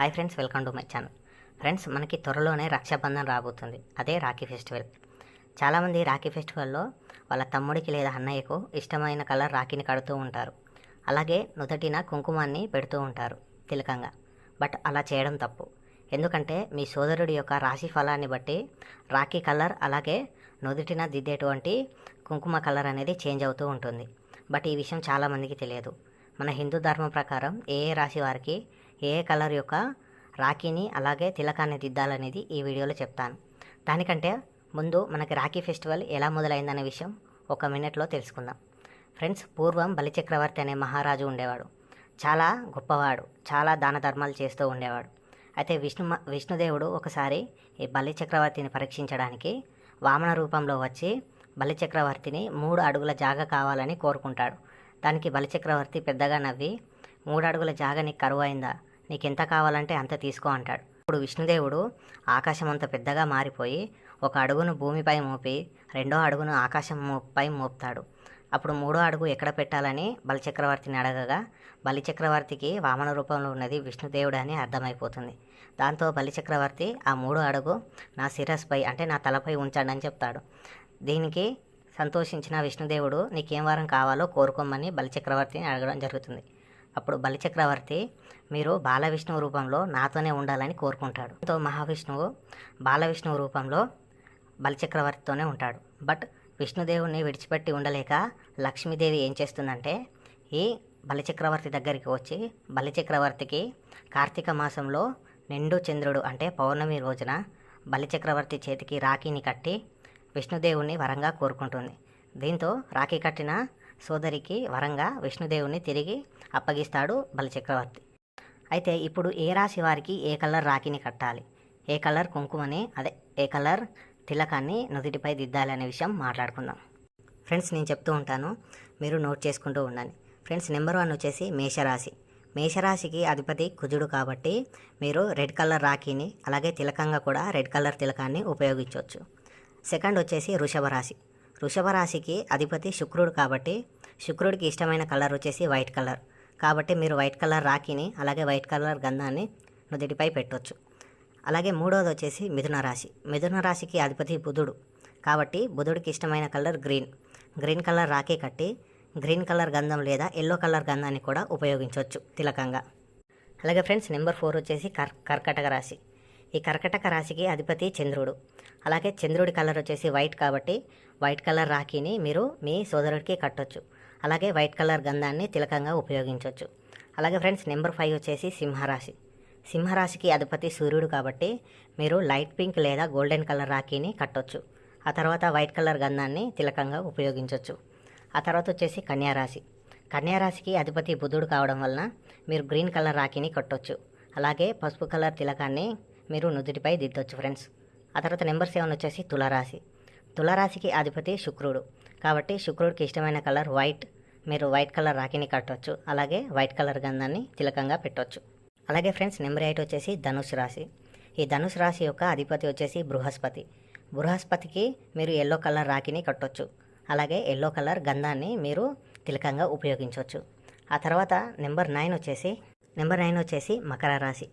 Hi friends welcome to my channel friends మనకి త్వరలోనే రక్షాబంధన్ రాబోతుంది. అదే రాఖీ ఫెస్టివల్ చాలామంది రాఖీ ఫెస్టివల్లో వాళ్ళ తమ్ముడికి లేదా అన్నయ్యకు ఇష్టమైన కలర్ రాఖీని కడుతూ ఉంటారు. అలాగే నుదటిన కుంకుమాన్ని పెడుతూ ఉంటారు తిలకంగా. బట్ అలా చేయడం తప్పు. ఎందుకంటే మీ సోదరుడి యొక్క రాశి ఫలాన్ని బట్టి రాఖీ కలర్ అలాగే నుదుటిన దిద్దేటువంటి కుంకుమ కలర్ అనేది చేంజ్ అవుతూ ఉంటుంది. బట్ ఈ విషయం చాలామందికి తెలియదు. మన హిందూ ధర్మం ప్రకారం ఏ ఏ రాశి వారికి ఏ ఏ కలర్ యొక్క రాఖీని అలాగే తిలకాన్ని దిద్దాలనేది ఈ వీడియోలో చెప్తాను. దానికంటే ముందు మనకి రాఖీ ఫెస్టివల్ ఎలా మొదలైందనే విషయం ఒక మినిట్లో తెలుసుకుందాం. ఫ్రెండ్స్ పూర్వం బలిచక్రవర్తి అనే మహారాజు ఉండేవాడు. చాలా గొప్పవాడు చాలా దాన ధర్మాలు చేస్తూ ఉండేవాడు. అయితే విష్ణు విష్ణుదేవుడు ఒకసారి ఈ బలిచక్రవర్తిని పరీక్షించడానికి వామన రూపంలో వచ్చి బలిచక్రవర్తిని మూడు అడుగుల జాగ కావాలని కోరుకుంటాడు. దానికి బలిచక్రవర్తి పెద్దగా నవ్వి మూడు అడుగుల జాగ నీకు కరువు అయిందా నీకు ఎంత కావాలంటే అంత తీసుకో అంటాడు. ఇప్పుడు విష్ణుదేవుడు ఆకాశం అంత పెద్దగా మారిపోయి ఒక అడుగును భూమిపై మోపి రెండో అడుగును ఆకాశం పై మోపుతాడు. అప్పుడు మూడో అడుగు ఎక్కడ పెట్టాలని బలిచక్రవర్తిని అడగగా బలిచక్రవర్తికి వామన రూపంలో ఉన్నది విష్ణుదేవుడు అని అర్థమైపోతుంది. దాంతో బలిచక్రవర్తి ఆ మూడో అడుగు నా శిరస్పై అంటే నా తలపై ఉంచండి అని చెప్తాడు. దీనికి సంతోషించిన విష్ణుదేవుడు నీకేం వారం కావాలో కోరుకోమని బలిచక్రవర్తిని అడగడం జరుగుతుంది. అప్పుడు బలిచక్రవర్తి మీరు బాలవిష్ణువు రూపంలో నాతోనే ఉండాలని కోరుకుంటాడు. తో మహావిష్ణువు బాలవిష్ణువు రూపంలో బలిచక్రవర్తితోనే ఉంటాడు. బట్ విష్ణుదేవుని విడిచిపెట్టి ఉండలేక లక్ష్మీదేవి ఏం చేస్తుందంటే ఈ బలిచక్రవర్తి దగ్గరికి వచ్చి బలిచక్రవర్తికి కార్తీక మాసంలో నిండు చంద్రుడు అంటే పౌర్ణమి రోజున బలిచక్రవర్తి చేతికి రాఖీని కట్టి విష్ణుదేవుని వరంగా కోరుకుంటుంది. దీంతో రాఖీ కట్టిన సోదరికి వరంగా విష్ణుదేవుని తిరిగి అప్పగిస్తాడు బలచక్రవర్తి. అయితే ఇప్పుడు ఏ రాశి వారికి ఏ కలర్ రాఖీని కట్టాలి? ఏ కలర్ కుంకుమని అదే ఏ కలర్ తిలకాన్ని నుదుటిపై దిద్దాలి అనే విషయం మాట్లాడుకుందాం. ఫ్రెండ్స్ నేను చెప్తూ ఉంటాను మీరు నోట్ చేసుకుంటూ ఉండండి. ఫ్రెండ్స్ నెంబర్ వన్ వచ్చేసి మేషరాశి. మేషరాశికి అధిపతి కుజుడు కాబట్టి మీరు రెడ్ కలర్ రాఖీని అలాగే తిలకంగా కూడా రెడ్ కలర్ తిలకాన్ని ఉపయోగించవచ్చు. సెకండ్ వచ్చేసి వృషభ రాశి. వృషభ రాశికి అధిపతి శుక్రుడు కాబట్టి శుక్రుడికి ఇష్టమైన కలర్ వచ్చేసి వైట్ కలర్. కాబట్టి మీరు వైట్ కలర్ రాఖీని అలాగే వైట్ కలర్ గంధాన్ని నుదుటిపై పెట్టవచ్చు అలాగే మూడవది వచ్చేసి మిథున రాశి. మిథున రాశికి అధిపతి బుధుడు కాబట్టి బుధుడికి ఇష్టమైన colour green. Green colour rakhi కట్టి గ్రీన్ కలర్ గంధం లేదా ఎల్లో కలర్ గంధాన్ని కూడా ఉపయోగించవచ్చు తిలకంగా. అలాగే ఫ్రెండ్స్ నెంబర్ ఫోర్ వచ్చేసి కర్ కర్కటక రాశి. ఈ కర్కటక రాశికి అధిపతి చంద్రుడు. అలాగే చంద్రుడి కలర్ వచ్చేసి వైట్ కాబట్టి వైట్ కలర్ రాఖీని మీరు మీ సోదరుడికి కట్టొచ్చు. అలాగే వైట్ కలర్ గంధాన్ని తిలకంగా ఉపయోగించవచ్చు అలాగే ఫ్రెండ్స్ నెంబర్ ఫైవ్ వచ్చేసి సింహరాశి. సింహరాశికి అధిపతి సూర్యుడు కాబట్టి మీరు లైట్ పింక్ లేదా గోల్డెన్ కలర్ రాఖీని కట్టొచ్చు. ఆ తర్వాత వైట్ కలర్ గంధాన్ని తిలకంగా ఉపయోగించవచ్చు ఆ తర్వాత వచ్చేసి కన్యారాశి. కన్యారాశికి అధిపతి బుధుడు కావడం వలన మీరు గ్రీన్ కలర్ రాఖీని కట్టొచ్చు. అలాగే పసుపు కలర్ తిలకాన్ని మీరు నుదుటిపై దిద్దొచ్చు ఫ్రెండ్స్. ఆ తర్వాత నెంబర్ సెవెన్ వచ్చేసి తులారాశి. తులారాశికి అధిపతి శుక్రుడు. కాబట్టి శుక్రుడికి ఇష్టమైన కలర్ వైట్. మీరు వైట్ కలర్ రాఖీని కట్టవచ్చు అలాగే వైట్ కలర్ గంధాన్ని తిలకంగా పెట్టవచ్చు అలాగే ఫ్రెండ్స్ నెంబర్ ఎయిట్ వచ్చేసి ధనుసు రాశి. ఈ ధనుసు రాశి యొక్క అధిపతి వచ్చేసి బృహస్పతి. బృహస్పతికి మీరు ఎల్లో కలర్ రాఖీని కట్టొచ్చు. అలాగే ఎల్లో కలర్ గంధాన్ని మీరు తిలకంగా ఉపయోగించవచ్చు ఆ తర్వాత నెంబర్ నైన్ వచ్చేసి నెంబర్ నైన్ వచ్చేసి మకర రాశి.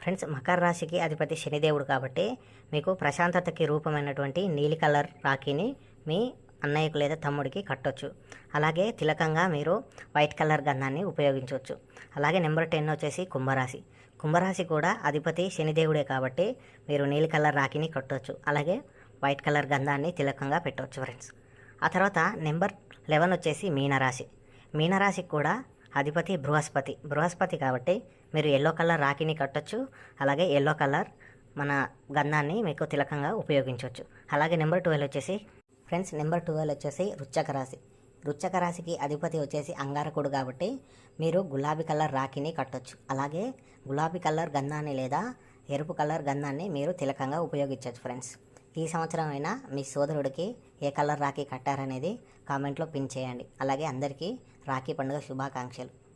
ఫ్రెండ్స్ మకర రాశికి అధిపతి శనిదేవుడు కాబట్టి మీకు ప్రశాంతతకి రూపమైనటువంటి నీలి కలర్ రాఖీని మీ అన్నయ్యకు లేదా తమ్ముడికి కట్టొచ్చు. అలాగే తిలకంగా మీరు వైట్ కలర్ గంధాన్ని ఉపయోగించవచ్చు. అలాగే నెంబర్ టెన్ వచ్చేసి కుంభరాశి. కుంభరాశి కూడా అధిపతి శనిదేవుడే కాబట్టి మీరు నీలి కలర్ రాఖీని కట్టొచ్చు. అలాగే వైట్ కలర్ గంధాన్ని తిలకంగా పెట్టవచ్చు ఫ్రెండ్స్. ఆ తర్వాత నెంబర్ లెవెన్ వచ్చేసి మీనరాశి. మీనరాశికి కూడా అధిపతి బృహస్పతి. బృహస్పతి కాబట్టి మీరు ఎల్లో కలర్ రాఖీని కట్టొచ్చు అలాగే ఎల్లో కలర్ మన గంధాన్ని మీకు తిలకంగా ఉపయోగించవచ్చు అలాగే నెంబర్ ట్వెల్వ్ వచ్చేసి ఫ్రెండ్స్ నెంబర్ ట్వెల్వ్ వచ్చేసి రుచ్చక రాశి. రుచ్చక రాశికి అధిపతి వచ్చేసి అంగారకుడు కాబట్టి మీరు గులాబీ కలర్ రాఖీని కట్టొచ్చు. అలాగే గులాబీ కలర్ గంధాన్ని లేదా ఎరుపు కలర్ గంధాన్ని మీరు తిలకంగా ఉపయోగించవచ్చు ఫ్రెండ్స్ ఈ సంవత్సరం అయినా మీ సోదరుడికి ఏ కలర్ రాఖీ కట్టారనేది కామెంట్లో పిన్ చేయండి. అలాగే అందరికీ రాఖీ పండుగ శుభాకాంక్షలు.